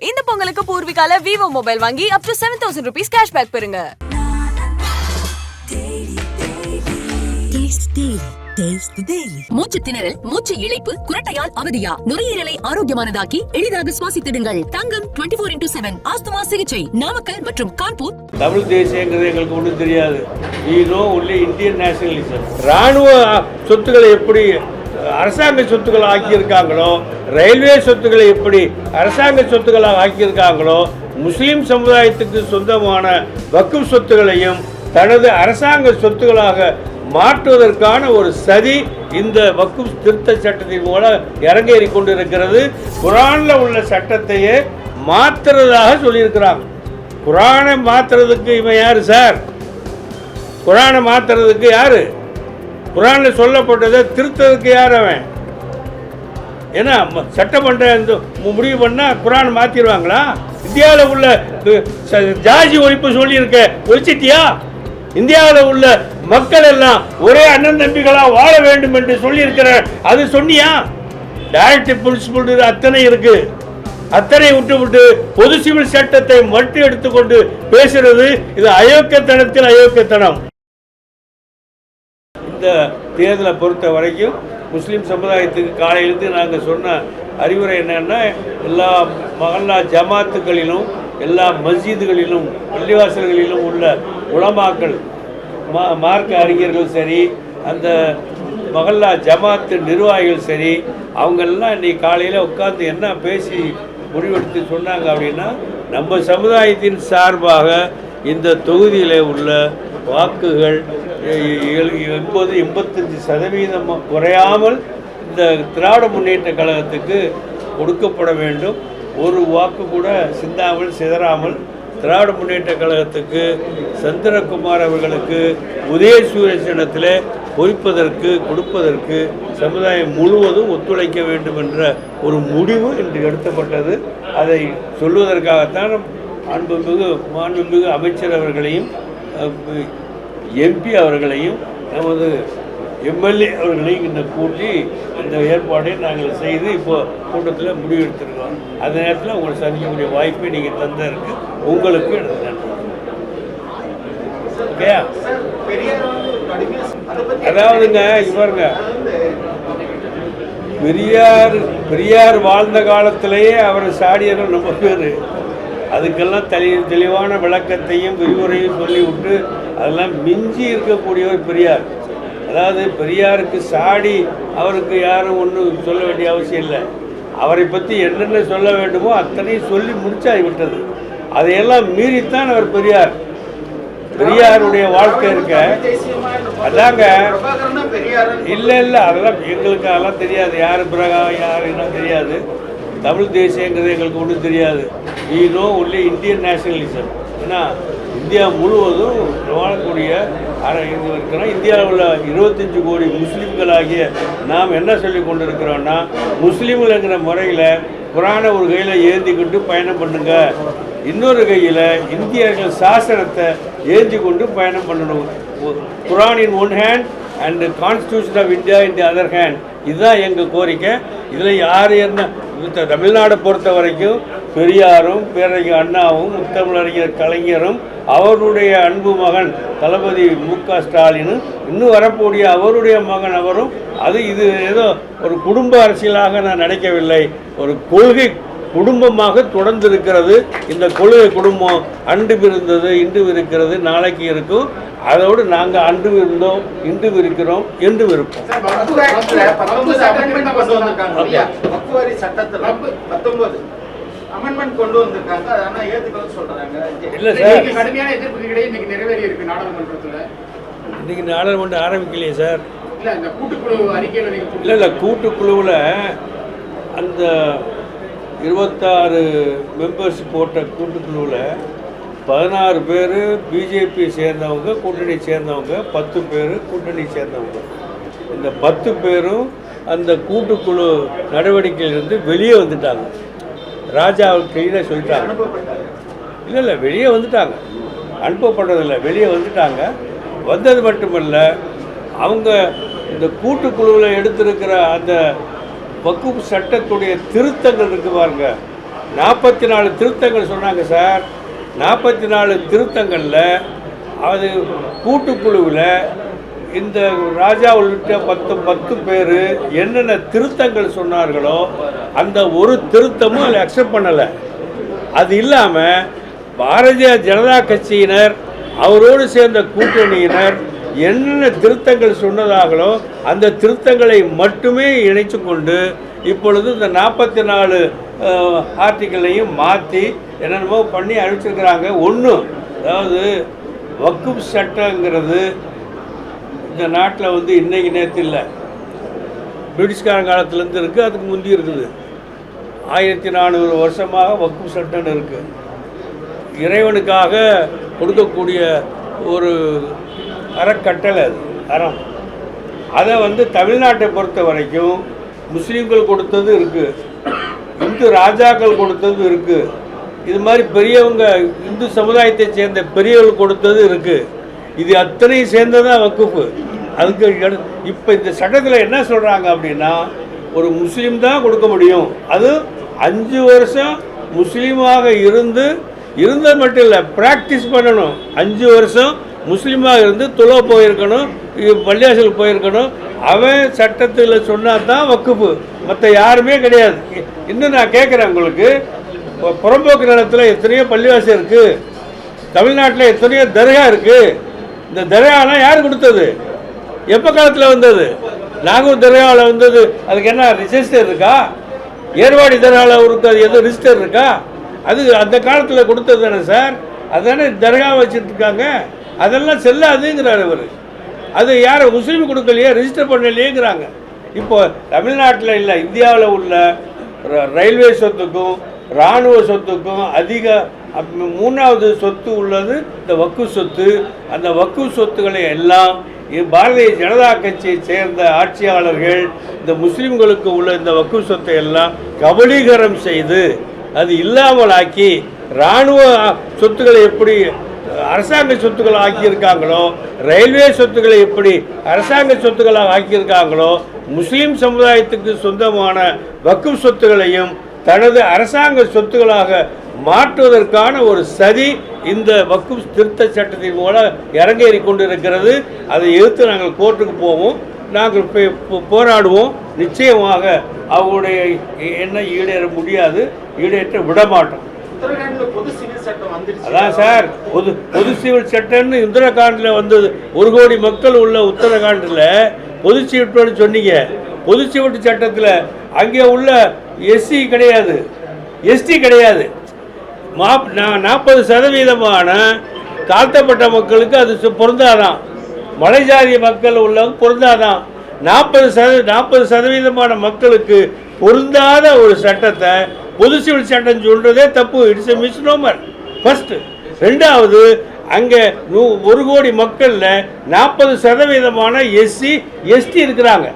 இந்த பொங்கலுக்கு பூர்விகால Vivo mobile வாங்கி up to seven thousand rupees cashback பெறுங்க. The Daily. மூச்சு திணறல் மூச்சு இழைப்பு குரட்டையால் அவதியா? நுரையீரலை ஆரோக்கியமானதாக்கி எளிதாக சுவாசித்திடுங்கள். தங்கம் twenty four into seven asthma சிகிச்சை நாமக்கல் மற்றும் கான்பூர். தமிழ் தேசியங்கிறது எங்களுக்கு ஒன்றும் தெரியாது. We know only Indian nationalism ராணுவ சொத்துக்களை எப்படி அரசாங்க சொத்துக்களை ஆக்கியிருக்காங்களோ ரயில்வே சொத்துக்களை எப்படி அரசாங்க சொத்துக்களாக ஆக்கியிருக்காங்களோ முஸ்லீம் சமுதாயத்துக்கு சொந்தமான வக்குப் சொத்துக்களையும் தனது அரசாங்க சொத்துக்களாக மாற்றுவதற்கான ஒரு சதி இந்த வக்கும் திருத்த சட்டத்தின் மூலம் இறங்கேறி கொண்டிருக்கிறது. குரானில் உள்ள சட்டத்தையே மாற்றுறதாக சொல்லியிருக்கிறாங்க. குரானை மாத்துறதுக்கு இவன் யார் சார்? குரானை மாற்றுறதுக்கு யார்? குரானில் சொல்லப்பட்டதை திருத்ததுக்கு யார் அவன்? ஏன்னா சட்டமன்ற இந்த முடிவு பண்ணால் குரான் மாற்றிடுவாங்களா இந்தியாவில் உள்ள ச- ஜாதி ஒழிப்பு சொல்லியிருக்க ஒழிச்சிட்டியா? இந்தியாவில் உள்ள மக்கள் எல்லாம் ஒரே அண்ணன் தம்பிகளாக வாழ வேண்டும் என்று சொல்லியிருக்கிற அது சொன்னியா? டைரக்டிவ் பிரின்சிபல் அத்தனை இருக்கு. அத்தனை விட்டு விட்டு பொது சிவில் சட்டத்தை மட்டும் எடுத்துக்கொண்டு பேசுறது இது அயோக்கியத்தனத்தில் அயோக்கியத்தனம். இந்த தேர்தலை பொறுத்த வரைக்கும் முஸ்லீம் சமுதாயத்துக்கு காலையிலிருந்து நாங்கள் சொன்ன அறிவுரை என்னன்னா எல்லா மகல்லா ஜமாத்துகளிலும் எல்லா மஸ்ஜிதுகளிலும் பள்ளிவாசல்களிலும் உள்ள உலமாக்கள் மா மார்க்க அறிஞர்கள் சரி அந்த மகல்லா ஜமாத்து நிர்வாகிகள் சரி அவங்கெல்லாம் இன்னைக்கு காலையில் உட்காந்து என்ன பேசி முடிவெடுத்து சொன்னாங்க அப்படின்னா நம்ம சமுதாயத்தின் சார்பாக இந்த தொகுதியில் உள்ள வாக்குகள் எண்பது எண்பத்தஞ்சு சதவீதம் குறையாமல் இந்த திராவிட முன்னேற்ற கழகத்துக்கு கொடுக்கப்பட வேண்டும். ஒரு வாக்கு கூட சிந்தாமல் சிதறாமல் திராவிட முன்னேற்ற கழகத்துக்கு சந்திரகுமார் அவர்களுக்கு உதயசூரிய சின்னத்தில் பொறிப்பதற்கு கொடுப்பதற்கு சமுதாயம் முழுவதும் ஒத்துழைக்க வேண்டும் என்ற ஒரு முடிவு இன்று எடுக்கப்பட்டது. அதை சொல்வதற்காகத்தான் அன்புமிகு மாண்புமிகு அமைச்சர் அவர்களையும் எம்பி அவர்களையும் நமது எம்எல்ஏ அவர்களையும் இன்று கூட்டி இந்த ஏற்பாடை நாங்கள் செய்து இப்போ கூட்டத்தில் முடிவெடுத்திருக்கோம். அந்த நேரத்தில் உங்களை சந்திக்கக்கூடிய வாய்ப்பை நீங்கள் தந்திருக்கு உங்களுக்கு எனது நன்றி ஓகேயா அதாவதுங்க இவருங்க பெரியார் பெரியார் வாழ்ந்த காலத்திலேயே அவர் சாடியர்கள் ரொம்ப பேர். அதுக்கெல்லாம் தெளி தெளிவான விளக்கத்தையும் விரிவுரையும் சொல்லிவிட்டு அதெல்லாம் மிஞ்சி இருக்கக்கூடியவர் பெரியார். அதாவது பெரியாருக்கு சாடி அவருக்கு யாரும் ஒன்றும் சொல்ல வேண்டிய அவசியம் இல்லை. அவரை பற்றி என்னென்ன சொல்ல வேண்டுமோ அத்தனையும் சொல்லி முடிச்சாகி விட்டது அதையெல்லாம் மீறித்தான் அவர் பெரியார். பெரியாருடைய வாழ்க்கை இருக்க அதாங்க இல்லை இல்லை அதெல்லாம் எங்களுக்கு அதெல்லாம் தெரியாது. யார் பிரகா யார் என்ன தெரியாது. தமிழ் தேசியங்கிறது எங்களுக்கு ஒன்றும் தெரியாது. We know only Indian nationalism. ஏன்னா இந்தியா முழுவதும் வாழக்கூடிய இது இருக்கிறோம் இந்தியாவில் உள்ள இருபத்தஞ்சு கோடி முஸ்லீம்களாகிய நாம் என்ன சொல்லி கொண்டு இருக்கிறோம்னா முஸ்லீம்களுங்கிற முறையில் புராண ஒரு கையில் ஏந்திக்கிட்டு பயணம் பண்ணுங்கள் இன்னொரு கையில் இந்தியர்கள் சாசனத்தை ஏந்தி கொண்டு பயணம் பண்ணணும். Quran in one hand and constitution of India in the other hand இதுதான் எங்கள் கோரிக்கை. இதில் யார் என்ன தமிழ்நாடை பொறுத்த வரைக்கும் பெரியாரும் பேரறிஞர் அண்ணாவும் முத்தமிழறிஞர் கலைஞரும் அவருடைய அன்பு மகன் தளபதி மு க ஸ்டாலினும் இன்னும் வரக்கூடிய அவருடைய மகன் அவரும் அது இது ஏதோ ஒரு குடும்ப அரசியலாக நான் நினைக்கவில்லை. ஒரு கொள்கை குடும்பமாக தொடர்ந்து இருக்கிறது இந்த கொள்கை குடும்பம் அன்று இருந்தது இன்று இருக்கிறது நாளைக்கு இருக்கும். அதோடு நாங்கள் அன்று இருந்தோம் இன்று இருக்கிறோம் என்று இருப்போம் வக்ஃபு ஆக்ட்ல 19 amendment கொண்டு வந்திருக்காங்க. இல்லையா? வக்ஃபு வரி சட்டத்துல 19 amendment கொண்டு வந்திருக்காங்க. அதை ஆனா ஏத்துக்கணும்னு சொல்றாங்க. இல்லை சார். இன்னைக்கு கடுமையான எதிர்ப்புகளிடையே இன்னைக்கு நிறைவேறி இருக்கு நாடாளுமன்றத்துல. இன்னைக்கு நாடாளுமன்றம் ஆரம்பிக்கலையே சார். இல்ல இந்த கூட்டுக்குழு அறிக்கையில நீங்க இல்லை இல்லை கூட்டுக்குழுவில் அந்த இருபத்தாறு மெம்பர்ஸ் போட்ட கூட்டுக்குழுவில் பதினாறு பேர் பிஜேபி சேர்ந்தவங்க கூட்டணி சேர்ந்தவங்க பத்து பேர் கூட்டணி சேர்ந்தவங்க. இந்த பத்து பேரும் அந்த கூட்டுக்குழு நடவடிக்கையிலிருந்து வெளியே வந்துட்டாங்க. ராஜா கையில் சொல்லிட்டாங்க. இல்லை இல்லை வெளியே வந்துட்டாங்க. அனுப்பப்படுறதில்ல வெளியே வந்துட்டாங்க. வந்தது மட்டுமல்ல அவங்க இந்த கூட்டுக்குழுவில் எடுத்திருக்கிற அந்த வக்குப் சட்டத்துடைய திருத்தங்கள் இருக்கு பாருங்க. நாற்பத்தி நாலு திருத்தங்கள் சொன்னாங்க சார். நாற்பத்தி நாலு திருத்தங்களில் அது கூட்டுக்குழுவில் இந்த ராஜா உள்ளிட்ட பத்து பத்து பேர் என்னென்ன திருத்தங்கள் சொன்னார்களோ அந்த ஒரு திருத்தமும் அதில் அக்செப்ட் பண்ணலை. அது இல்லாமல் பாரதிய ஜனதா கட்சியினர் அவரோடு சேர்ந்த கூட்டணியினர் என்னென்ன திருத்தங்கள் சொன்னதாகளோ அந்த திருத்தங்களை மட்டுமே இணைத்து கொண்டு இப்பொழுது இந்த நாற்பத்தி நாலு ஆர்டிக்கலையும் மாற்றி என்னென்னமோ பண்ணி அனுப்பிச்சிருக்கிறாங்க. ஒன்று அதாவது வக்குப் சட்டங்கிறது இந்த நாட்டில் வந்து இன்றைக்கு நேற்று இல்லை. பிரிட்டிஷ்கார காலத்துலேருந்து இருக்குது அதுக்கு முந்தி இருக்குது. ஆயிரத்தி நானூறு வருஷமாக வக்குப் சட்டம் இருக்குது இறைவனுக்காக கொடுக்கக்கூடிய ஒரு அறக்கட்டளை அது அறம். அதை வந்து தமிழ்நாட்டை பொறுத்த வரைக்கும் முஸ்லீம்கள் கொடுத்தது இருக்குது இந்து ராஜாக்கள் கொடுத்தது இருக்குது இது மாதிரி பெரியவங்க இந்து சமுதாயத்தை சேர்ந்த பெரியவர்கள் கொடுத்தது இருக்குது இது அத்தனையும் சேர்ந்ததான் வக்குப்பு அதுக்கு இப்போ இந்த சட்டத்தில் என்ன சொல்கிறாங்க அப்படின்னா ஒரு முஸ்லீம் தான் கொடுக்க முடியும். அது அஞ்சு வருஷம் முஸ்லீமாக இருந்து இருந்தது மட்டும் இல்லை ப்ராக்டிஸ் பண்ணணும். அஞ்சு வருஷம் முஸ்லீமாக இருந்து துளோ போயிருக்கணும் இ- போயிருக்கணும். அவன் சட்டத்தில் சொன்னால் தான் வக்குப்பு. மற்ற யாருமே கிடையாது. இன்னும் நான் கேட்குறேன் உங்களுக்கு. புறம்போக்கு நிலத்தில் எத்தனையோ பள்ளிவாசி இருக்குது தமிழ்நாட்டில் எத்தனையோ தர்கா இருக்குது இந்த தர்காலாம் யார் கொடுத்தது? எப்போ காலத்தில் வந்தது? நாகூர் தர்காவில் வந்தது. அதுக்கு என்ன ரிஜிஸ்டர் இருக்கா? ஏர்வாடி தர்காவில் இருக்கிறது எதுவும் ரிஜிஸ்டர் இருக்கா? அது அந்த காலத்தில் கொடுத்தது தானே சார்? அதானே தர்கா வச்சுட்டு இருக்காங்க அதெல்லாம் செல்லாதுங்கிறார் அவர். அது யார் முஸ்லீம் கொடுக்கலையே ரிஜிஸ்டர் பண்ணலையேங்கிறாங்க. இப்போ தமிழ்நாட்டில் இல்லை இந்தியாவில் உள்ள ர- ரயில்வே சொத்துக்கும் இராணுவ சொத்துக்கும் அதிக அப்~ மூணாவது சொத்து உள்ளது இந்த வக்கு சொத்து. அந்த வக்கு சொத்துக்களை எல்லாம் பாரதிய ஜனதா கட்சியை சேர்ந்த ஆட்சியாளர்கள் இந்த முஸ்லீம்களுக்கு உள்ள இந்த வக்கு சொத்தை எல்லாம் கபலீகரம் செய்து அது இல்லாமல் ஆக்கி இராணுவ சொத்துக்களை எப்படி அரசாங்க சொத்துக்களை ஆக்கியிருக்காங்களோ ரயில்வே சொத்துக்களை எப்படி அரசாங்க சொத்துக்களாக ஆக்கியிருக்காங்களோ முஸ்லீம் சமுதாயத்துக்கு சொந்தமான வக்கு சொத்துக்களையும் தனது அரசாங்க சொத்துக்களாக மாற்றுவதற்கான ஒரு சதி இந்த வக்கு திருத்த சட்டத்தின் மூலம் இறங்கேறி கொண்டிருக்கிறது. அதை எதிர்த்து நாங்கள் கோர்ட்டுக்கு போவோம். நாங்கள் போராடுவோம். நிச்சயமாக அவங்களுடைய என்ன ஈடேற முடியாது. ஈடேற்ற விட பொது சிவில் அதான் சார் பொது பொது சிவில் சட்டம்னு உத்தரகாண்டில் வந்தது. ஒரு கோடி மக்கள் உள்ள உத்தரகாண்டில் பொது சீட்டுன்னு சொன்னீங்க. பொது சீட்டு சட்டத்தில் அங்கே உள்ள எஸ்சி கிடையாது. எஸ்டி கிடையாது. மா நாற்பது சதவீதமான தாழ்த்தப்பட்ட மக்களுக்கு அது பொருந்தாதான். மலைஜாதி மக்கள் உள்ளவங்க பொருந்தாதான். நாற்பது சத நாற்பது சதவீதமான மக்களுக்கு பொருந்தாத ஒரு சட்டத்தை பொது சிவில் சட்டம் சொல்றதே தப்பு. இட்ஸ் எ மிஸ்னோமர் ஃபர்ஸ்ட் ரெண்டாவது அங்கே நூ ஒரு கோடி மக்களில் நாற்பது சதவீதமான எஸ்சி எஸ்டி இருக்கிறாங்க.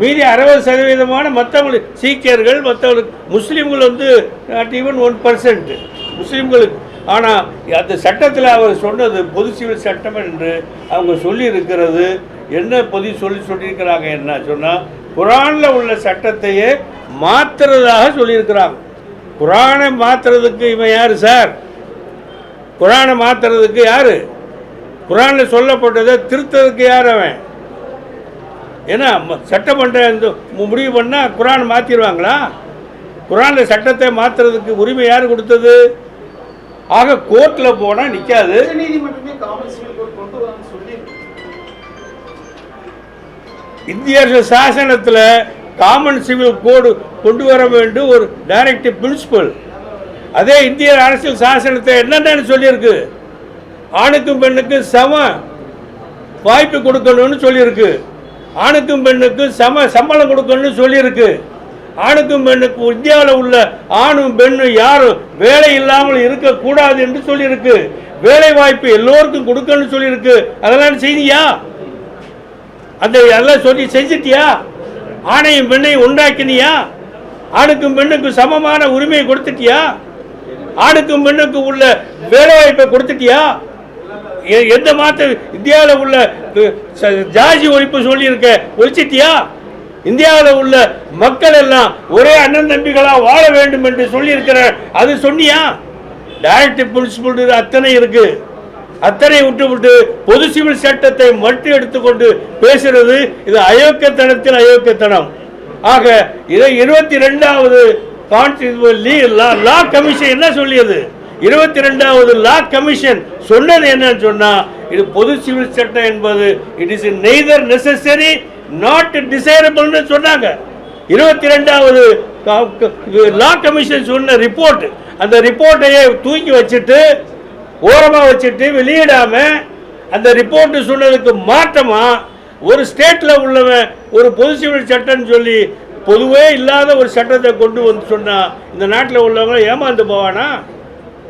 மீதி அறுபது சதவீதமான மற்றவங்களுக்கு சீக்கியர்கள் மற்றவங்களுக்கு முஸ்லீம்கள் வந்து நாட் ஈவன் ஒன் பர்சன்ட் முஸ்லீம்களுக்கு ஆனால் அந்த சட்டத்தில் அவர் சொன்னது பொது சிவில் சட்டம் என்று அவங்க சொல்லியிருக்கிறது. என்ன பொது சொல்லி சொல்லியிருக்கிறாங்க என்ன சொன்னால் குரானில் உள்ள சட்டத்தையே மாற்றுறதாக சொல்லியிருக்கிறாங்க. குரானை மாற்றுறதுக்கு இவன் யார் சார்? குரானை மாற்றுறதுக்கு யார்? குரானில் சொல்லப்பட்டதை திருத்ததுக்கு யார் அவன்? ஏன்னா சட்டமன்றம் இந்த முடிவு பண்ணால் குரான் மாற்றிடுவாங்களா குரானில் சட்டத்தை மாற்றுறதுக்கு உரிமை யார் கொடுத்தது? ஆக கோர்ட்டில் போனால் நிற்காது இந்திய சாசனத்தில் காமன் சிவில் கோடு கொண்டு வர வேண்டும் ஒரு டைரக்டிவ் பிரின்சிபல் அதே இந்திய அரசியல் சாசனத்தை என்னென்னு சொல்லியிருக்கு? ஆணுக்கும் பெண்ணுக்கும் சம வாய்ப்பு கொடுக்கணும்னு சொல்லியிருக்கு. ஆணுக்கும் பெண்ணுக்கும் சம சம்பளம் கொடுக்கணும்னு சொல்லியிருக்கு. ஆணுக்கும் பெண்ணுக்கும் இந்தியாவில் உள்ள ஆணும் பெண்ணும் யாரும் வேலை இல்லாமல் இருக்கக்கூடாது என்று சொல்லியிருக்கு. வேலை வாய்ப்பு எல்லோருக்கும் கொடுக்கணும்னு சொல்லியிருக்கு. அதெல்லாம் செய்தியா? அந்த எல்லாம் சொல்லி செஞ்சிட்டியா? ஆணையும் பெண்ணையும் உண்டாக்கினியா? ஆணுக்கும் பெண்ணுக்கும் சமமான உரிமையை கொடுத்துட்டியா? ஆணுக்கும் பெண்ணுக்கும் உள்ள வேலை வாய்ப்பை கொடுத்துட்டியா? எ- எந்த மாத்த இந்தியாவில் உள்ள ஜாதி ஒழிப்பு சொல்லியிருக்க ஒழிச்சிட்டியா? இந்தியாவில் உள்ள மக்கள் எல்லாம் ஒரே அண்ணன் தம்பிகளா வாழ வேண்டும் என்று சொல்லியிருக்கிற அது சொன்னியா? டைரக்ட் பிரின்சிபல் அத்தனை இருக்குது அத்தனை விட்டுவிட்டு பொது சிவில் சட்டத்தை மட்டும் எடுத்துக்கொண்டு பேசுறது இது அயோக்கியத்தனத்தில் அயோக்கியத்தனம். ஆக இதை இருபத்தி ரெண்டாவது லா கமிஷன் என்ன சொல்லியது? இருபத்தி ரெண்டாவது லா கமிஷன் சொன்னது என்னன்னு சொன்னா இது பொது சிவில் சட்டம் என்பது it is neither necessary not டிசைரபிள்னு சொன்னாங்க. இருபத்தி ரெண்டாவது லா கமிஷன் சொன்ன ரிப்போர்ட் அந்த ரிப்போர்ட்டையே தூக்கி வச்சுட்டு ஓரமாக வச்சுட்டு வெளியிடாம அந்த ரிப்போர்ட்டு சொன்னதுக்கு மாற்றமா ஒரு ஸ்டேட்டில் உள்ளவன் ஒரு பொது சிவில் சட்டம்னு சொல்லி பொதுவே இல்லாத ஒரு சட்டத்தை கொண்டு வந்து சொன்னால் இந்த நாட்டில் உள்ளவங்க ஏமாந்து போவானா?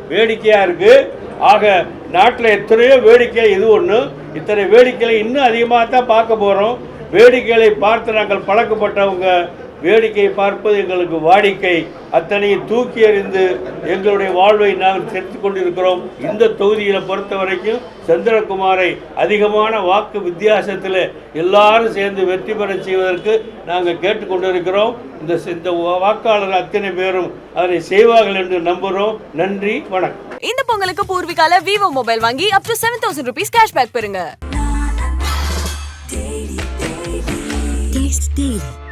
வேடிக்கையாக இருக்குது ஆக நாட்டில் எத்தனையோ வேடிக்கை இது ஒன்று இத்தனை வேடிக்கைகளை இன்னும் அதிகமாக தான் பார்க்க போகிறோம் வேடிக்கைகளை பார்த்து நாங்கள் பழக்கப்பட்டவங்க வேடிக்கையை பார்ப்பது எங்களுக்கு வாடிக்கை. அத்தனையும் தூக்கி எறிந்து எங்களுடைய வாழ்வை நாங்கள் தெரிந்து கொண்டிருக்கிறோம். இந்த தொகுதியில் பொறுத்த வரைக்கும் சந்திரகுமாரை அதிகமான வாக்கு வித்தியாசத்தில் எல்லாரும் சேர்ந்து வெற்றி பெற செய்வதற்கு நாங்கள் கேட்டுக்கொண்டிருக்கிறோம். இந்த இந்த வாக்காளர் அத்தனை பேரும் அதனை செய்வார்கள் என்று நம்புகிறோம் நன்றி வணக்கம். இந்த பொங்கலுக்கு பூர்விகால விவோ மொபைல் வாங்கி up to seven thousand rupees cashback பெறுங்க.